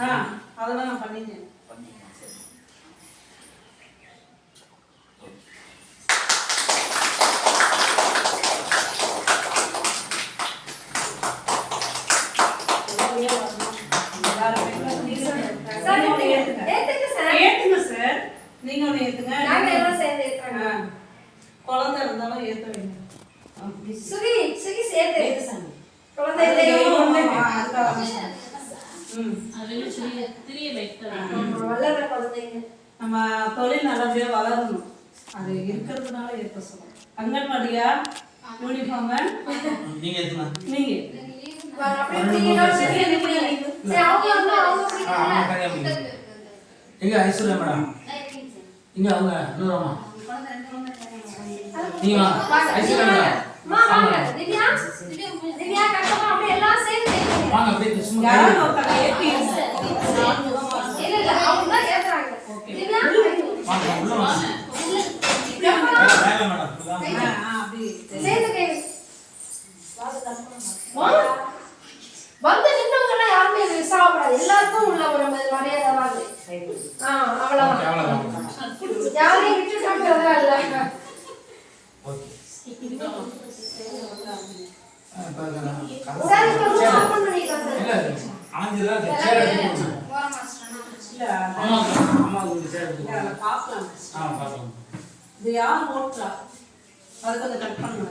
ஆ அதெல்லாம் நான் பண்ணிட்டேன் சரி சார், நீங்க ஒண்ணு ஏத்துங்க. நீங்க ஒண்ணு ஏத்துங்க நாங்க எல்லாம் சேர்ந்து ஏத்துறோம். குழந்தை இருந்தாலும் ஏத்த வைங்க அப்படி சுகி, சுகி சேர்த்து. ஏத்து சாமி. குழந்தை இல்லையோ? வளர்ற குழந்தைங்க. நம்ம தொழில் நல்லபடியா வளரணும். அது இருக்கிறதுனால ஏற்க சொல்லுவோம் அங்கன்வாடியா? யூனிஃபார்ம் நீங்க நீங்க. எங்க ஐஸ்வர்யா மேடம்? இங்க அவங்க இன்னொருமா நீங்க வாங்க. ஐஸ்வர்யா மேடம். வாங்க அப்படியே சும்மா யாரும் ஒருத்தங்க ஏத்தி இல்ல, இல்ல, அவங்க தான் ஏத்துறாங்க. திவ்யா, வாங்க உள்ள வாங்க. மேடம். அப்படி கை. வந்து நின்னவங்க யாருமே ஆகக்கூடாது எல்லாருக்கும் உள்ள ஒரு மரியாதை வாங்க ஓகே, அவ்வளவுதான். யாரையும் விட்டு சாப்பிட்டதா இல்ல. ஓகே. சார் இப்ப இல்ல ஆஞ்சு தான் சேர் எடுத்து. இல்ல அம்மாவுக்கு அம்மாவுக்கு சேர் எடுத்து பார்க்கலாம் ஆ பார்க்கலாம் இது யார் ஓட்டுறா அதுக்கு அதை கட் பண்ணுங்க.